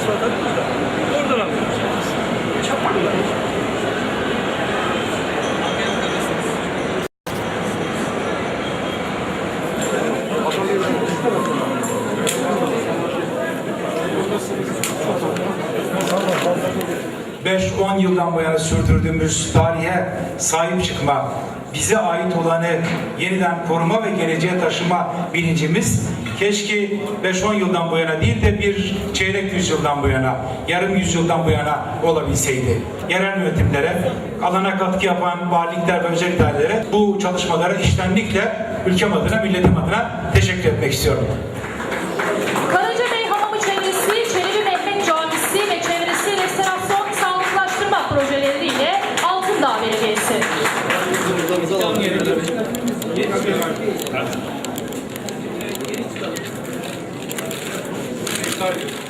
hasılatları burada. Yıldan bu yana sürdürdüğümüz tarihe sahip çıkma, bize ait olanı yeniden koruma ve geleceğe taşıma bilincimiz keşke 5-10 yıldan bu yana değil de bir çeyrek yüzyıldan bu yana, yarım yüzyıldan bu yana olabilseydi. Yerel yönetimlere, alana katkı yapan valilikler ve özel idarelere bu çalışmalara iştenlikle ülkem adına, milletim adına teşekkür etmek istiyorum. Karacabey Hamamı çevresi, Çelebi Mehmet Camisi ve çevresi restorasyon sağlıklaştırma projeleriyle Altındağ Belediyesi. start.